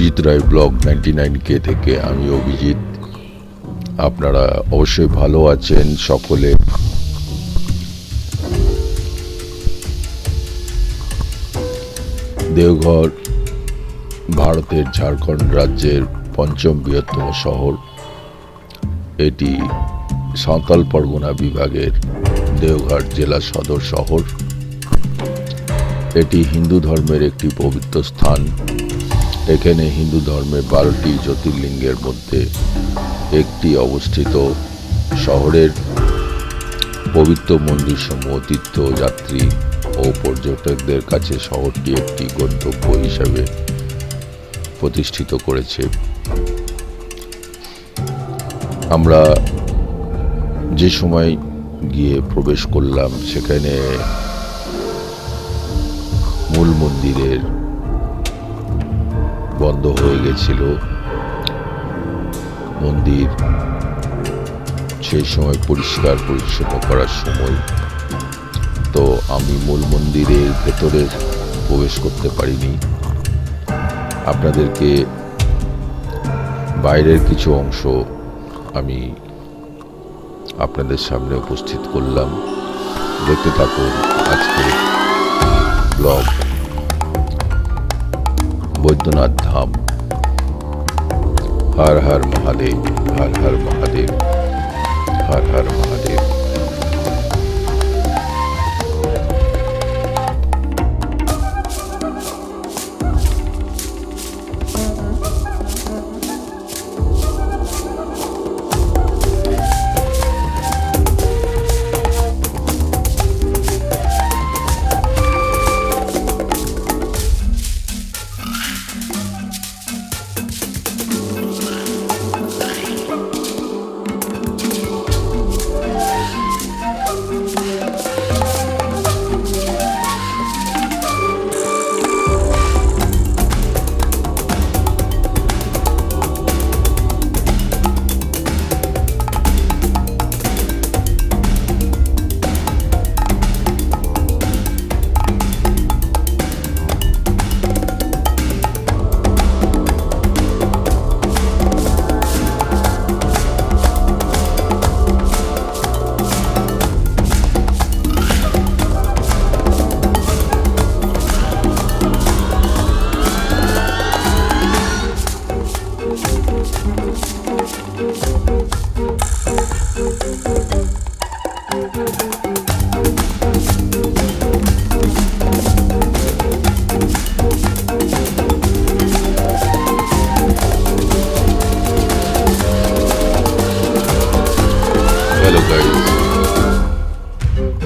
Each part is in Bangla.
Abhijit Roy blog ninety nine কে থেকে আমি অভিজিৎ। আপনারা অবশ্যই ভালো আছেন সকলে। দেওঘর, ভারতের ঝাড়খণ্ড রাজ্যের পঞ্চম বৃহত্তম শহর। এটি সাঁওতাল পরগনা বিভাগের দেওঘর জেলা সদর শহর। এটি হিন্দু ধর্মের একটি পবিত্র স্থান। এখানে হিন্দু ধর্মের বারোটি জ্যোতির্লিঙ্গের মধ্যে একটি অবস্থিত। শহরের পবিত্র মন্দির মন্দিরসমূহ তীর্থযাত্রী ও পর্যটকদের কাছে শহরটি একটি গন্তব্য হিসাবে প্রতিষ্ঠিত করেছে। আমরা যে সময় গিয়ে প্রবেশ করলাম, সেখানে মূল মন্দিরের বন্ধ হয়ে গেছিল। মন্দির সেই সময় পরিষ্কার পরিচ্ছন্ন করার সময়। তো আমি মূল মন্দিরের ভেতরে প্রবেশ করতে পারিনি। আপনাদেরকে বাইরের কিছু অংশ আমি আপনাদের সামনে উপস্থিত করলাম। দেখতে থাকুন আজকে ব্লগ। বৈদ্যনাথ ধাম। হর হর মহাদেব হর হর মহাদেব হর হর মহাদেব।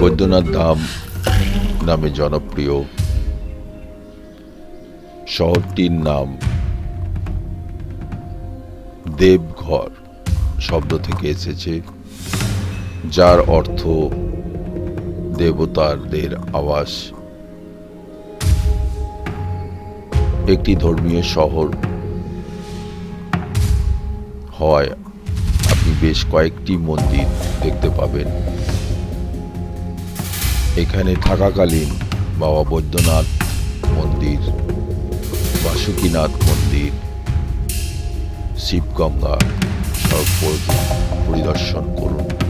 বৈদ্যনাথ ধাম নামে জনপ্রিয়। শহরটির নাম দেবঘর শব্দ থেকে এসেছে, যার অর্থ দেবতারদের আবাস। একটি ধর্মীয় শহর হয় আপনি বেশ কয়েকটি মন্দির দেখতে পাবেন। এখানে থাকাকালীন বাবা বৈদ্যনাথ মন্দির বাসুকীনাথ মন্দির শিবগঙ্গা সর্ব পরি- পরিদর্শন করুন।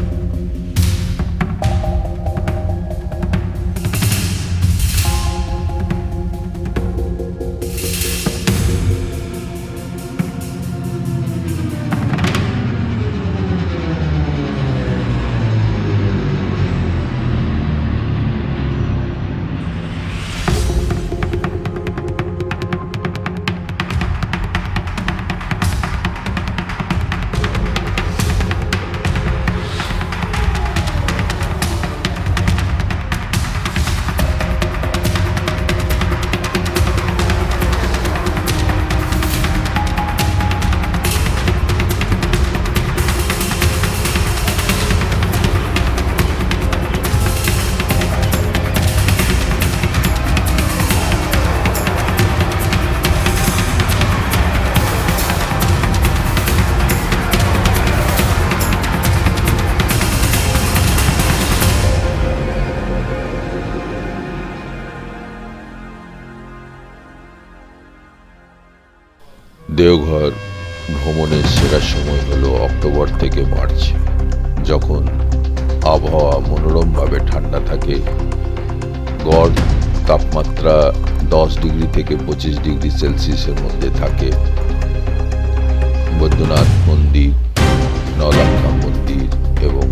দেওঘর ভ্রমণের সেরা সময় হলো অক্টোবর থেকে মার্চ, যখন আবহাওয়া মনোরমভাবে ঠান্ডা থাকে। গড় তাপমাত্রা দশ ডিগ্রি থেকে পঁচিশ ডিগ্রি সেলসিয়াসের মধ্যে থাকে। বৈদ্যনাথ মন্দির নলাক্ষা মন্দির এবং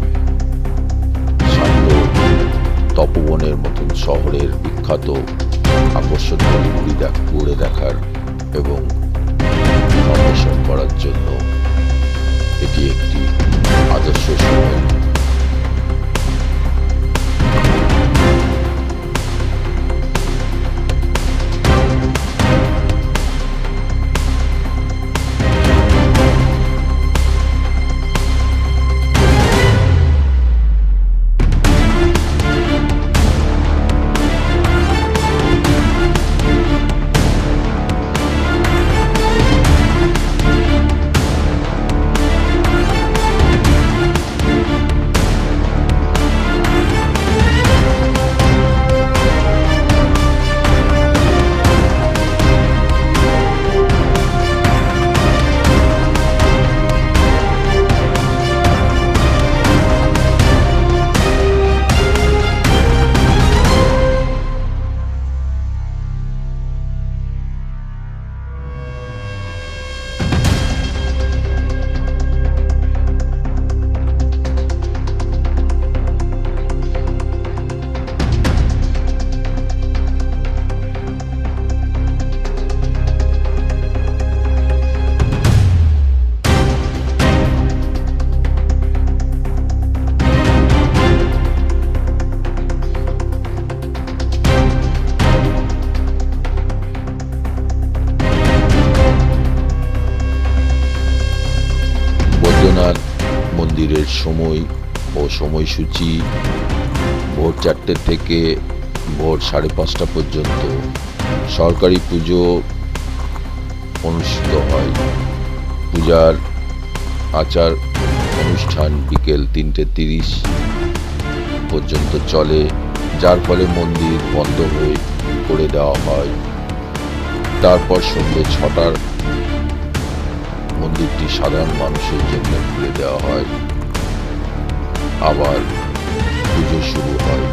তপবনের মতন শহরের বিখ্যাত আকর্ষণগুলি ঘুরে দেখার এবং অন্বেষণ করার সময় ও সময়সূচি ভোর চারটে থেকে ভোর সাড়ে পাঁচটা পর্যন্ত। সরকারি পুজো অনুষ্ঠিত হয়। পূজার আচার অনুষ্ঠান বিকেল তিনটে তিরিশ পর্যন্ত চলে, যার ফলে মন্দির বন্ধ হয়ে করে দেওয়া হয়। তারপর সন্ধ্যে ছটার মন্দিরটি সাধারণ মানুষের জন্য খুলে দেওয়া হয়। আবার পুজো শুরু হয়।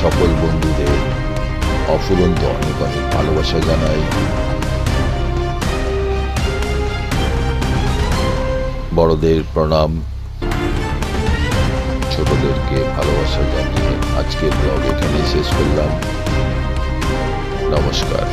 সকল বন্ধুদের অফুরন্ত অনেক অনেক ভালোবাসা জানাই। বড়দের প্রণাম, ছোটদেরকে ভালোবাসা জানিয়ে আজকের ব্লগ এখানেই শেষ করলাম। নমস্কার।